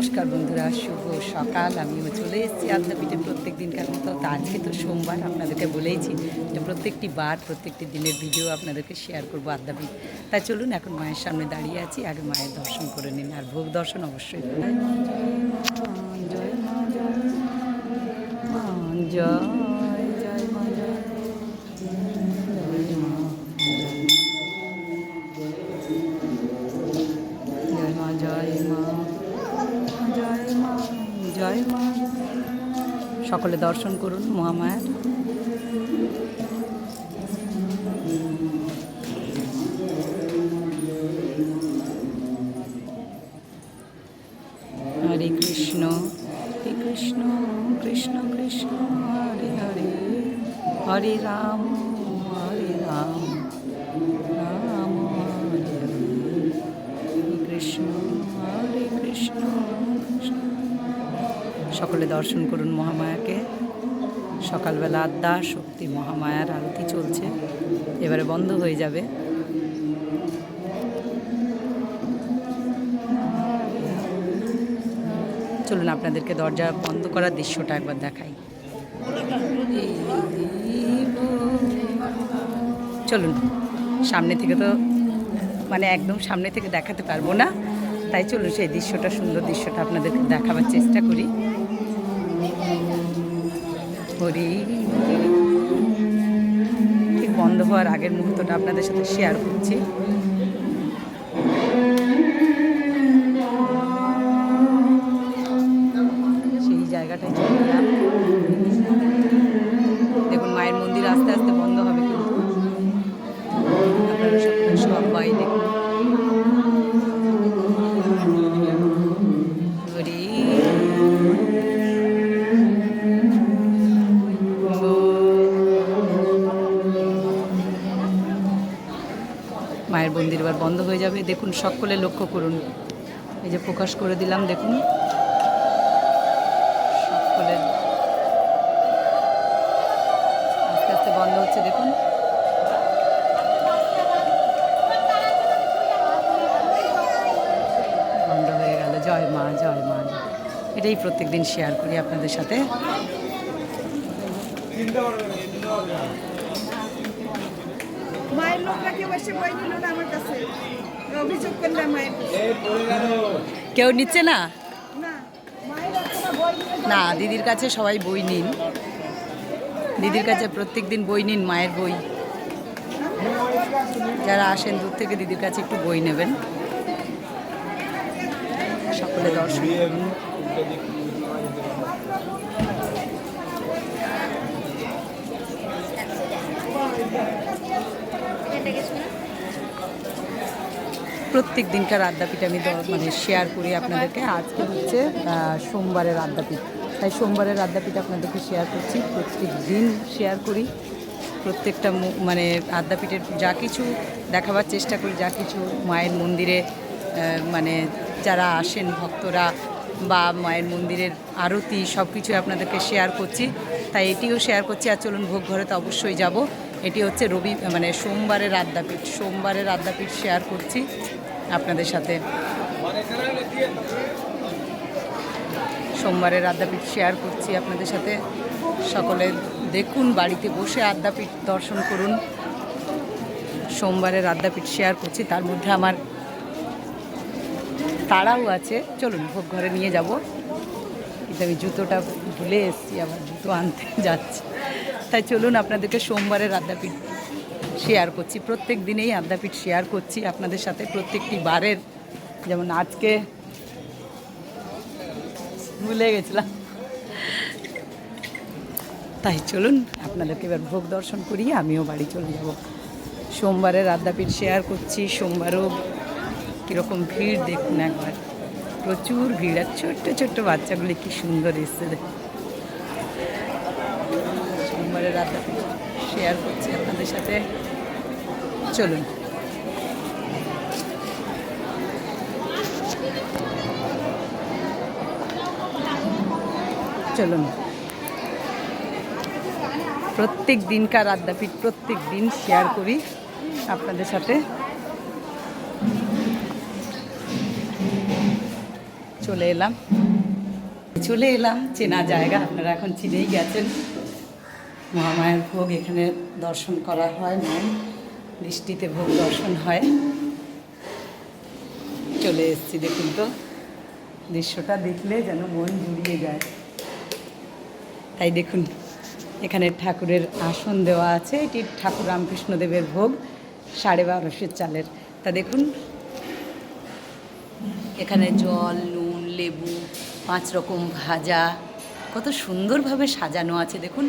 নমস্কার বন্ধুরা শুভ সকাল আমিও চলে এসেছি আদ্যাপীঠে প্রত্যেক দিনকার মতো তো আজকে তো সোমবার আপনাদেরকে বলেইছি যে প্রত্যেকটি বার প্রত্যেকটি দিনের ভিডিও আপনাদেরকে শেয়ার করব আদ্যাপীঠ তাই চলুন এখন মায়ের সামনে দাঁড়িয়ে আছি আগে মায়ের দর্শন করে নিন আর ভোগ দর্শন অবশ্যই জয় জয় জয় জয় জয় সকলে দর্শন করুন মহামায়ার। হরে কৃষ্ণ হরে কৃষ্ণ কৃষ্ণ কৃষ্ণ, হরে হরে। হরে রাম হরে রাম রাম হরে। হরে কৃষ্ণ হরে কৃষ্ণ। সকলে দর্শন করুন মহামায়াকে। সকালবেলা আদ্যা শক্তি মহামায়ার আরতি চলছে। এবারে বন্ধ হয়ে যাবে। চলুন আপনাদেরকে দরজা বন্ধ করার দৃশ্যটা একবার দেখাই। চলুন, সামনে থেকে তো মানে একদম সামনে থেকে দেখাতে পারব না। তাই চলুন সেই দৃশ্যটা, সুন্দর দৃশ্যটা আপনাদেরকে দেখাবার চেষ্টা করি। হরি ঠিক বন্ধ হওয়ার আগের মুহূর্তটা আপনাদের সাথে শেয়ার করছি। সেই জায়গাটায় চলে দেখুন, মায়ের মন্দির আস্তে আস্তে মায়ের মন্দির এবার বন্ধ হয়ে যাবে। দেখুন, সকলে লক্ষ্য করুন। এই যে প্রকাশ করে দিলাম, দেখুন। সকলে আস্তে আস্তে বন্ধ হচ্ছে, দেখুন। বন্ধ হয়ে গেল। জয় মা জয় মা। এটাই প্রত্যেকদিন শেয়ার করি আপনাদের সাথে। মায়ের লোকরা কেউ এসে বই নিল না আমার কাছে। অভিযোগ করলে মায়ের কেউ নিচ্ছে না? না দিদির কাছে সবাই বই নিন। দিদির কাছে প্রত্যেক দিন বই নিন মায়ের বই। যারা আসেন দূর থেকে দিদির কাছে একটু বই নেবেন। সকলে দর্শন। করুন। প্রত্যেক দিনকার আদ্যাপীঠ আমি মানে শেয়ার করি আপনাদেরকে। আজকে হচ্ছে সোমবারের আদ্যাপীঠ তাই সোমবারের আদ্যাপীঠ আপনাদেরকে শেয়ার করছি। প্রত্যেক দিন শেয়ার করি। প্রত্যেকটা মানে আদ্যাপীঠের যা কিছু দেখাবার চেষ্টা করি, যা কিছু মায়ের মন্দিরে মানে যারা আসেন ভক্তরা বা মায়ের মন্দিরের আরতি সব কিছু আপনাদেরকে শেয়ার করছি। তাই এটিও শেয়ার করছি। আর চলুন ভোগ ঘরে তো অবশ্যই যাব। এটি হচ্ছে রবি মানে সোমবারের আদ্যাপীঠ সোমবারের আদ্যাপীঠ শেয়ার করছি। আপনাদের সাথে। সোমবারের আদ্যাপীঠ শেয়ার করছি আপনাদের সাথে। সকলে দেখুন, বাড়িতে বসে আদ্যাপীঠ দর্শন করুন। সোমবারের আদ্যাপীঠ শেয়ার করছি, তার মধ্যে আমার তাড়াও আছে। চলুন, ভোগ ঘরে নিয়ে যাব। কিন্তু আমি জুতোটা ভুলে এসেছি, আবার জুতো আনতে যাচ্ছি। তাই চলুন, আপনাদেরকে সোমবারের আদ্যাপীঠ শেয়ার করছি। প্রত্যেক দিনেই আদ্যাপীঠ শেয়ার করছি আপনাদের সাথে প্রত্যেকটি বারের। যেমন আজকে ভুলে গেছিলাম। তাই চলুন, আপনাদেরকে এবার ভোগ দর্শন করিয়ে আমিও বাড়ি চলে যাব। সোমবারের আদ্যাপীঠ শেয়ার করছি। সোমবারও কীরকম ভিড় দেখুন একবার। প্রচুর ভিড়, আর ছোট্ট ছোট্ট বাচ্চাগুলি কি সুন্দর এসছে সোমবারের আদ্যাপীঠ শেয়ার করছি আপনাদের সাথে। চলুন। চলুন। প্রত্যেক দিনকার আদ্যাপীঠ প্রত্যেক দিন শেয়ার করি আপনাদের সাথে। চলে এলাম। চলে এলাম, চেনা জায়গা, আপনারা এখন চিনেই গেছেন। মহামায়ার ভোগ এখানে দর্শন করা হয় নয় বৃষ্টিতে ভোগ দর্শন হয়। চলে এসেছি, দেখুন তো। দৃশ্যটা দেখলে যেন মন জুড়িয়ে যায়। তাই দেখুন, এখানে ঠাকুরের আসন দেওয়া আছে। এটি ঠাকুর রামকৃষ্ণদেবের ভোগ, সাড়ে বারোশের চালের। তা দেখুন, এখানে জল, নুন, লেবু, পাঁচ রকম ভাজা। কত সুন্দরভাবে সাজানো আছে, দেখুন।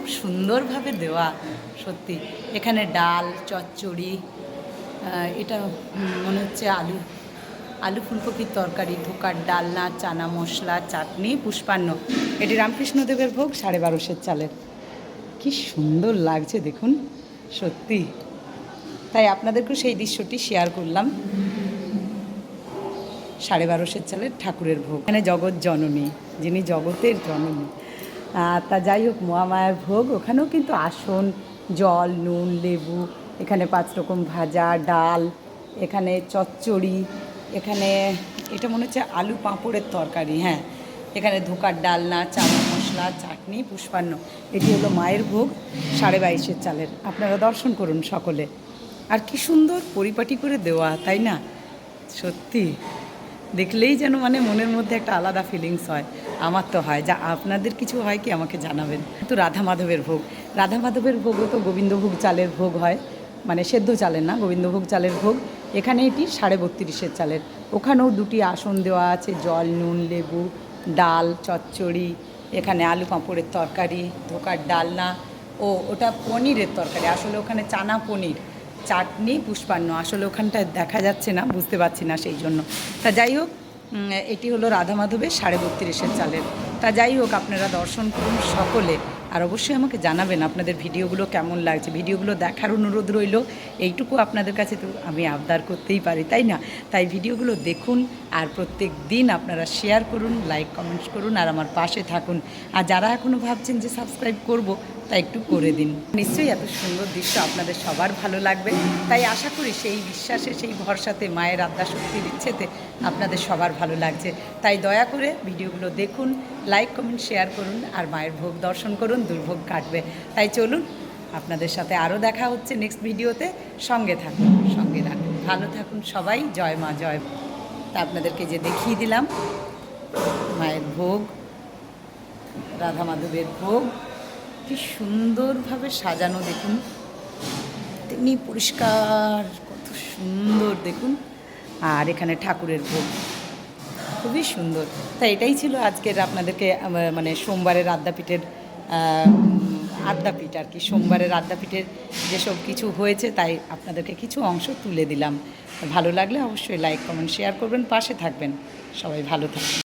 খুব সুন্দরভাবে দেওয়া, সত্যি। এখানে ডাল, চচ্চড়ি এটা মনে হচ্ছে আলু আলু ফুলকপির তরকারি, ধোকার ডালনা, চানা মশলা, চাটনি, পুষ্পান্ন। এটি রামকৃষ্ণদেবের ভোগ, সাড়ে বারোশের চালের। কি সুন্দর লাগছে দেখুন, সত্যি। তাই আপনাদেরকেও সেই দৃশ্যটি শেয়ার করলাম। সাড়ে বারোশের চালের ঠাকুরের ভোগ। এখানে জগৎ জননী, যিনি জগতের জননী। তা যাই হোক, মহামায়ার ভোগ, ওখানেও কিন্তু আসন, জল, নুন, লেবু, এখানে পাঁচ রকম ভাজা, ডাল, এখানে চচ্চড়ি, এখানে, এটা মনে হচ্ছে আলু পাঁপড়ের তরকারি হ্যাঁ। এখানে ধোকার ডালনা, চানা মশলা, চাটনি, পুষ্পান্ন, এটি হলো মায়ের ভোগ, সাড়ে বাইশের চালের। আপনারা দর্শন করুন সকলে। আর কি সুন্দর পরিপাটি করে দেওয়া, তাই না? সত্যি। দেখলেই যেন মানে মনের মধ্যে একটা আলাদা ফিলিংস হয়। আমার তো হয়, যা আপনাদের কিছু হয় কি আমাকে জানাবেন। তো রাধা মাধবের ভোগ, রাধা মাধবের ভোগও তো গোবিন্দভোগ চালের ভোগ হয়। মানে সেদ্ধ চালের না, গোবিন্দভোগ চালের ভোগ। এখানে এটি সাড়ে বত্রিশের চালের। ওখানেও দুটি আসন দেওয়া আছে, জল, নুন, লেবু, ডাল, চচ্চড়ি। এখানে আলু পাঁপড়ের তরকারি, ধোকার ডালনা ও ওটা পনিরের তরকারি। আসলে ওখানে চানা পনির। চাটনি, পুষ্পান্ন। আসলে ওখানটা দেখা যাচ্ছে না, বুঝতে পারছি না সেই জন্য। তা যাই হোক এটি হলো রাধা মাধবের সাড়ে বত্রিশের চালের। তা যাই হোক, আপনারা দর্শন করুন সকলে। আর অবশ্যই আমাকে জানাবেন আপনাদের ভিডিওগুলো কেমন লাগছে। ভিডিওগুলো দেখার অনুরোধ রইল। এইটুকু আপনাদের কাছে তো আমি আবদার করতেই পারি, তাই না? তাই ভিডিওগুলো দেখুন আর প্রত্যেক দিন আপনারা শেয়ার করুন লাইক কমেন্টস করুন আর আমার পাশে থাকুন। আর যারা এখনও ভাবছেন যে সাবস্ক্রাইব করব, তা একটু করে দিন। নিশ্চয়ই এত সুন্দর দৃশ্য আপনাদের সবার ভালো লাগবে। তাই আশা করি সেই বিশ্বাসে, সেই ভরসাতে, মায়ের আদ্যা শক্তির ইচ্ছেতে আপনাদের সবার ভালো লাগছে। তাই দয়া করে ভিডিওগুলো দেখুন লাইক কমেন্ট শেয়ার করুন আর মায়ের ভোগ দর্শন করুন, দুর্ভোগ কাটবে। তাই চলুন, আপনাদের সাথে আরও দেখা হচ্ছে নেক্সট ভিডিওতে সঙ্গে থাকুন, সঙ্গে রাখুন ভালো থাকুন সবাই। জয় মা, জয়। তা আপনাদেরকে যে দেখিয়ে দিলাম, মায়ের ভোগ, রাধা মাধবের ভোগ, কি সুন্দরভাবে সাজানো দেখুন। তেমনি পরিষ্কার, কত সুন্দর দেখুন। আর এখানে ঠাকুরের ভোগ। খুবই সুন্দর। তা এটাই ছিল আজকের আপনাদেরকে মানে সোমবারের আদ্যাপীঠের আদ্যাপীঠ আর কি। সোমবারের আদ্যাপীঠের যেসব কিছু হয়েছে তাই আপনাদেরকে কিছু অংশ তুলে দিলাম। ভালো লাগলে অবশ্যই লাইক কমেন্ট শেয়ার করবেন, পাশে থাকবেন। সবাই ভালো থাকবেন।